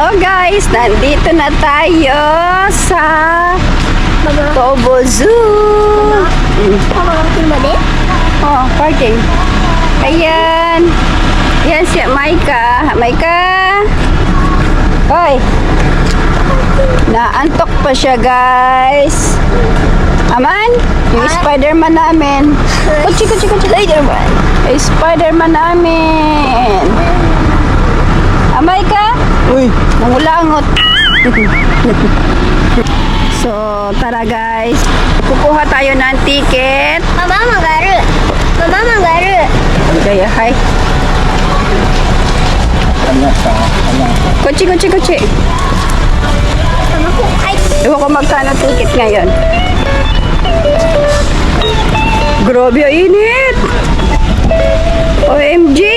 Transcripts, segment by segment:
Hello guys! Nandito na tayo sa Tobo Zoo! Oh, parking. Ayan. Ayan si Maika. Maika! Hoy! Naantok pa siya guys. Aman? Yung Spider-Man namin. Kutsi, kutsi, kutsi. Spider-Man. Spider-Man namin. Amay ka? Uy, nangulangot. so, tara guys. Kukuha tayo ng ticket. Mama magaru. Mama magaru. Kaya, hi. Kutsi, kutsi, kutsi. Mama ko ay. Ewan ko magkano ticket ngayon. Grabe, init! OMG!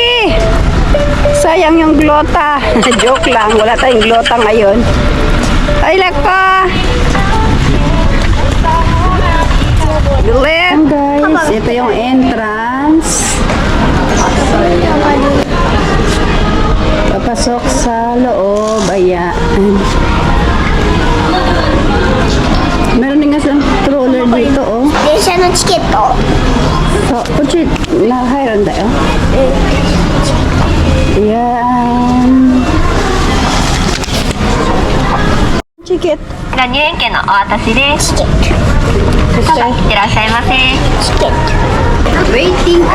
Sayang yung glota. Joke lang, wala tayong glota ngayon. Ay, lako! です。チケット。いってらっしゃいませ。チケット。ウェイティング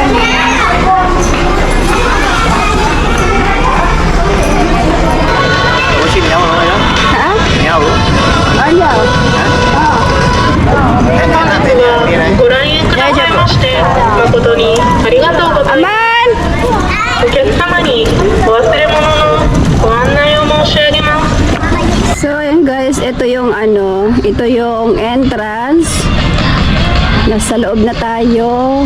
ご来園ください。まして誠にありがとうござい。ます。Ito yung entrance. Nasa loob na tayo.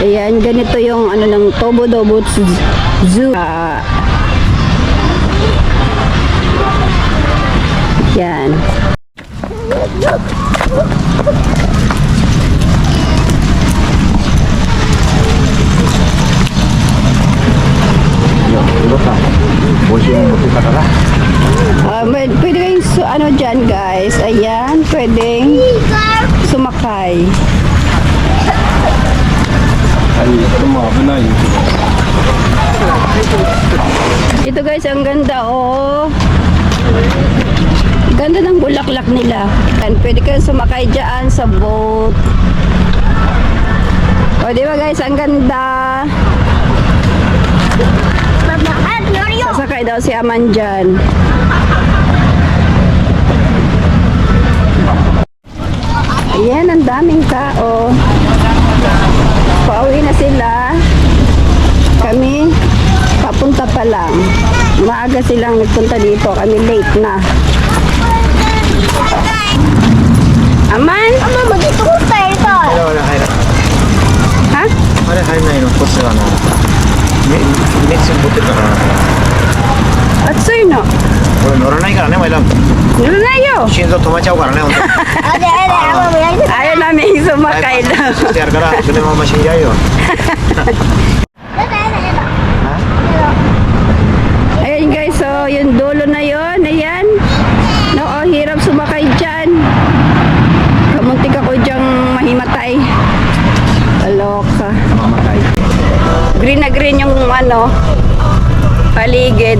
Ayan, ganito yung ano ng Tobo Dobo Zoo. Uh, yan. Look, look. Boss yung buti patara. Uh, pwede kayong su, ano dyan guys. Ayan, pwedeng sumakay. Ay, tumabi na yun. Ito guys, ang ganda oh. Ganda ng bulaklak nila. And pwede kayong sumakay dyan sa boat. O, oh, di ba guys, ang ganda. Norio. Sasakay daw si Aman dyan. Ayan, ang daming tao. Pauwi na sila. Kami, papunta pa lang. Maaga silang nagpunta dito. Kami late na. Aman? Mama, mag-ito ko tayo to. あれあれ入ら Ha? あれ入んないのコスがなめ熱持ってるから な Atsoy no? これ乗らないからねマイラブ Ano na yun? 心臓止まっちゃうからね本当にあ、で、あ、で、あ、もうやりたい。 Ayaw namin sumakay lang. してやるからそれまま死んじゃうよ やだ、やだ、やだ。 Ayan guys, so yung dulo na yon, ayan. No, oh, hirap sumakay dyan. Kamuntik ako dyang mahimatay. Aloka. ママがいて Green na green yung ano, paligid.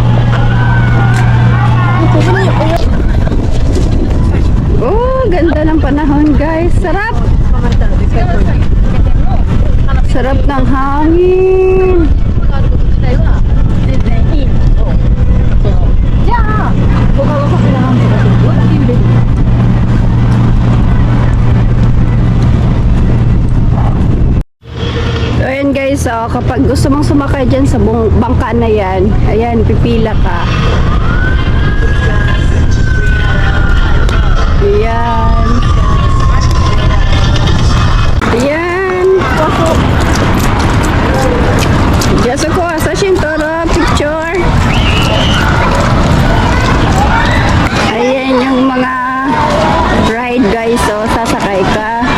Oh, ganda ng panahon guys. Sarap. Sarap ng hangin. Ayan guys, oh, kapag gusto mong sumakay dyan sa bangka na yan, ayan, pipila ka. Ayan. Ayan. Ako, sa Shintoro, picture. Ayan yung mga ride guys, oh, sasakay ka.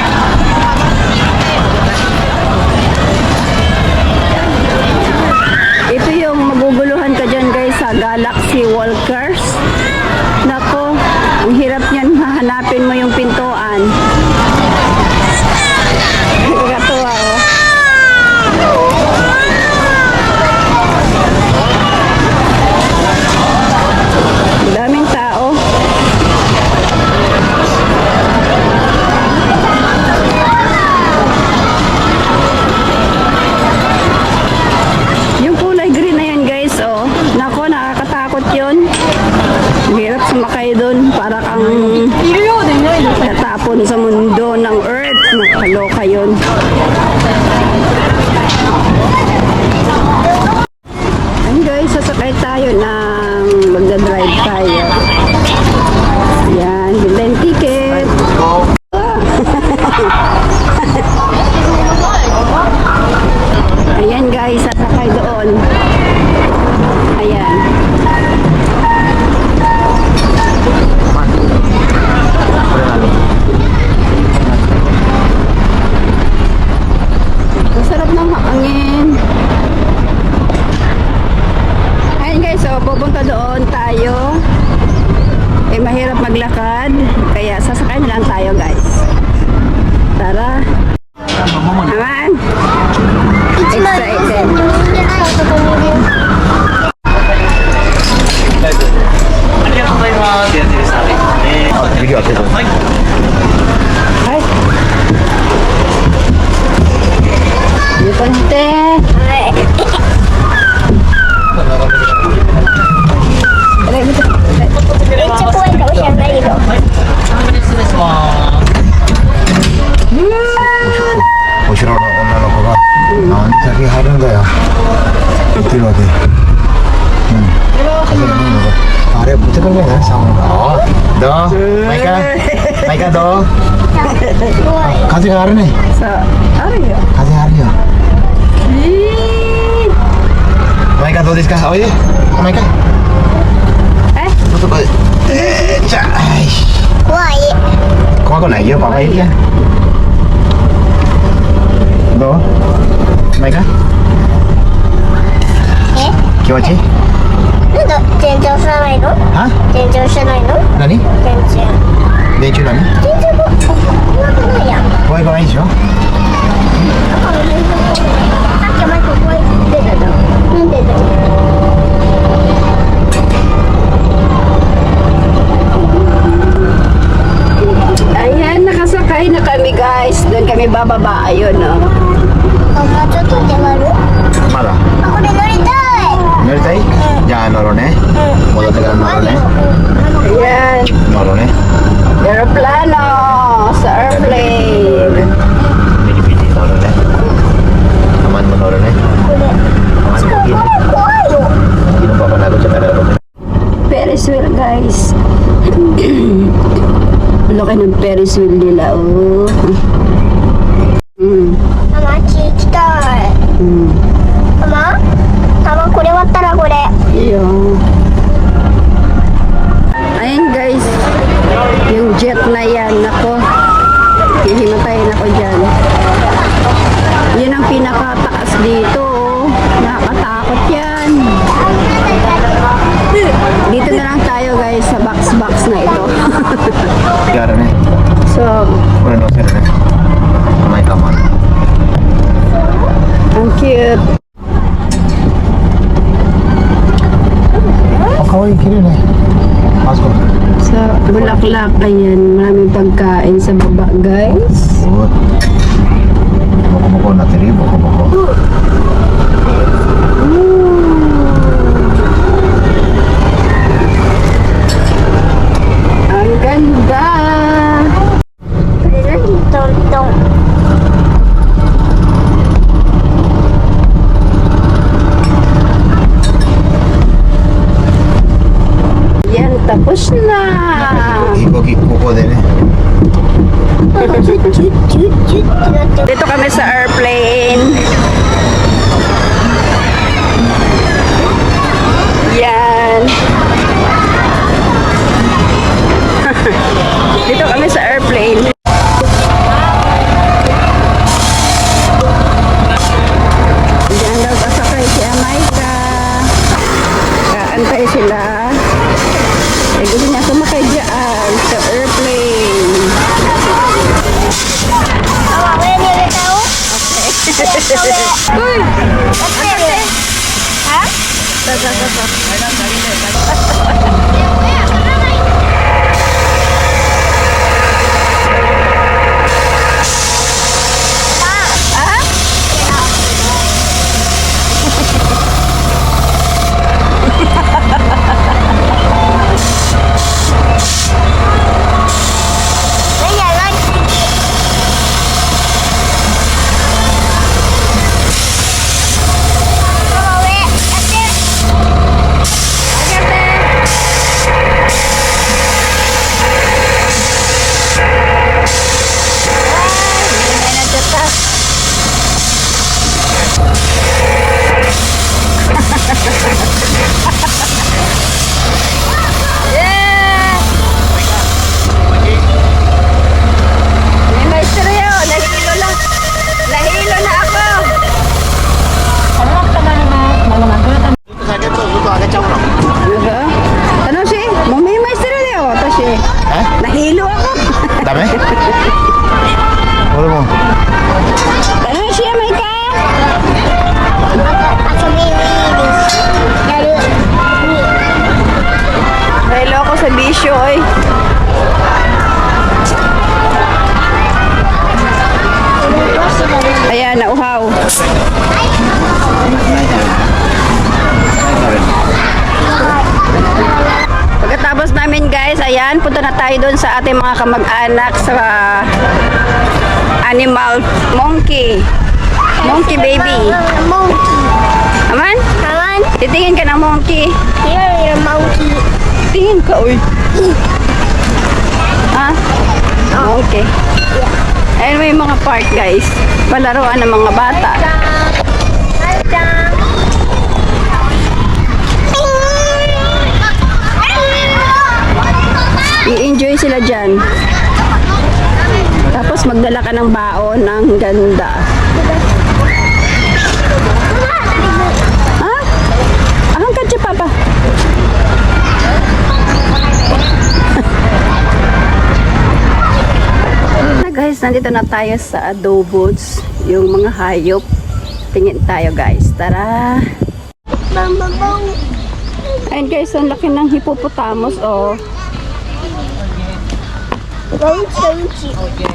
Spokojnie, nie? Samo. O, do. Majka. Majka, do. Kazi harny. Ario. Kazi hario. Majka, do diska. Oje. Majka. Eh? No to powiedz. Cza. Kłaje. Kłago na je, papa idzie. Do. Majka. Eh? 気持ちいいなんか全然押さないのは全然押さないの何全然電柱何全然怖くないやん怖い怖いでしょだから全然怖いさっきマイク怖いって言ってたじゃんなんでだよ Ayan, nakasakay na kami guys. Doon kami bababa. Ayun, oh. あもうちょっと手軽まだあこれ乗りたい ಹೇಳ್ತಾ ಜಾನ ನೋಡೋಣೆ ಮೊದಲ ನೋಡೋಣೆ Ayan. ನೋಡೋಣೆ Aeroplano. Sa airplane. Pinipili ನೋಡೋಣೆ Aman mo ನೋಡೋಣೆ Aman mo gini. Gino pa panago sa pera rin. Ferris wheel guys. Laki ng Ferris nila. Oh. Mm. Mama, cheese star. Mm. tayo. Ayan guys, yung jet na yan, nako, hihimatay na ko dyan. Yun ang pinakataas dito, oh. nakakatakot yan. Dito na lang tayo guys, sa box-box na ito. so, ang cute. Hawaii ka rin eh. Pasok. Sa Bulaklak, ayan, maraming pagkain sa baba, guys. Good. 走走走走走走走走走走走走走走走走 yun. Ito si. Eh? Nahilo ako. Dame? Ore mo. Ano siya, Maika? Nahilo ako sa bisyo, oy. Ayan, punta na tayo doon sa ating mga kamag-anak sa animal monkey. Monkey baby. Monkey. Aman? Naman. Titingin ka ng monkey. Here monkey. Tingin ka, uy. Ha? Okay. Ayun may mga park guys. Palaruan ng mga bata. I-enjoy sila dyan. Tapos magdala ka ng baon ng ganda. Ha? Ahang ka dyan, papa. Guys, nandito na tayo sa Adobots, yung mga hayop. Tingin tayo guys. Tara. Ayun guys, ang laki ng hippopotamus oh. Ja idź, ja idź.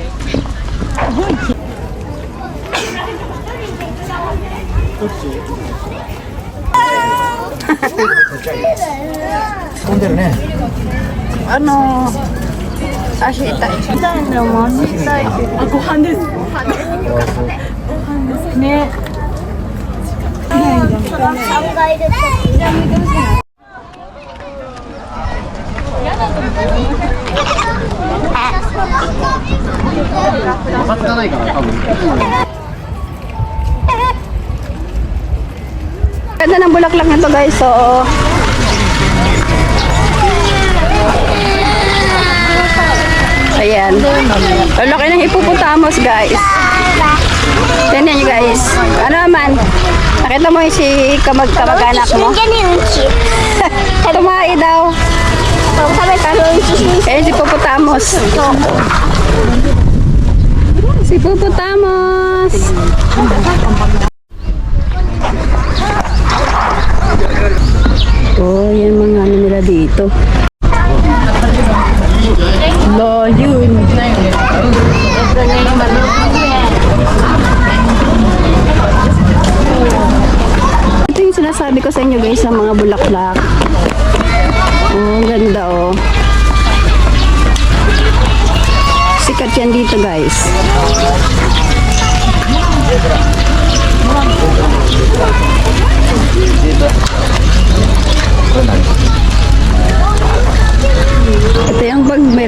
っち飛んでるね。あのー、あ、知りたい。知りたいんだ、あ、ご飯です。ご飯です。ご飯ですね。ね。3階です。Bang, bang, Sonder ne. Ano? Ashita. Ang guide ko. Ganda ng bulaklak na to guys. So, Ayan. Ang laki ng hippopotamus guys. Tignan nyo guys. Ano naman? Nakita mo yung si kamag kamag-anak mo? Tumae daw. Sabi ka yung chismis. Ayan si hippopotamus. Si hippopotamus. Oh, yan mga ano nila dito.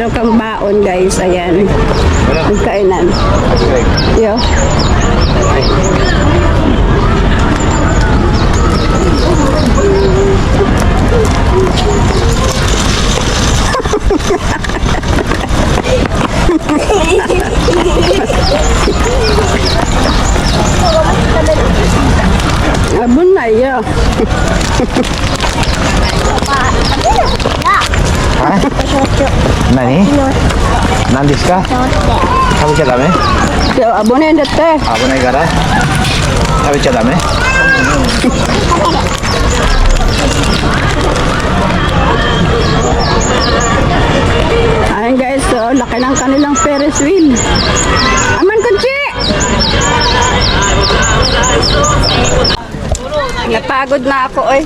meron kang baon guys. Ayan. Magkainan. Yo. Abun na yo. はい何何ですか食べちゃダメ今日危ねえんだって。危ないから食べちゃダメ Ayun guys, so laki ng kanilang Ferris wheel. Aman kunci! Napagod na ako eh.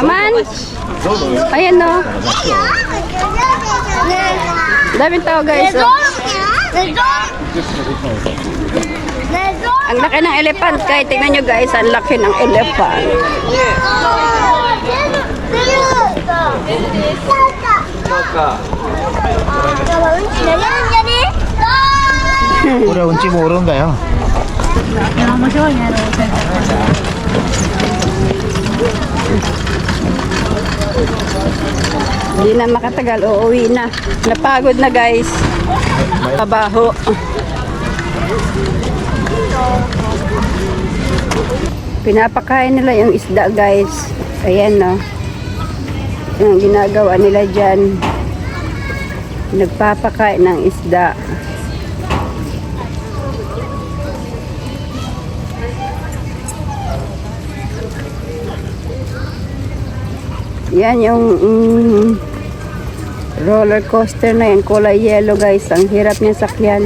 Aman! Ayan no. Dami tao guys. Oh. Ang laki ng elephant. Kahit tingnan nyo guys, ang laki ng elephant. 우리 운치 모르는가요? Hindi na makatagal, uuwi na. Napagod na guys. Kabaho. Pinapakain nila yung isda guys. Ayan no. Yung ginagawa nila dyan. Nagpapakain ng isda. Yan yung mm, roller coaster na yan, kulay yellow guys. Ang hirap niya sakyan.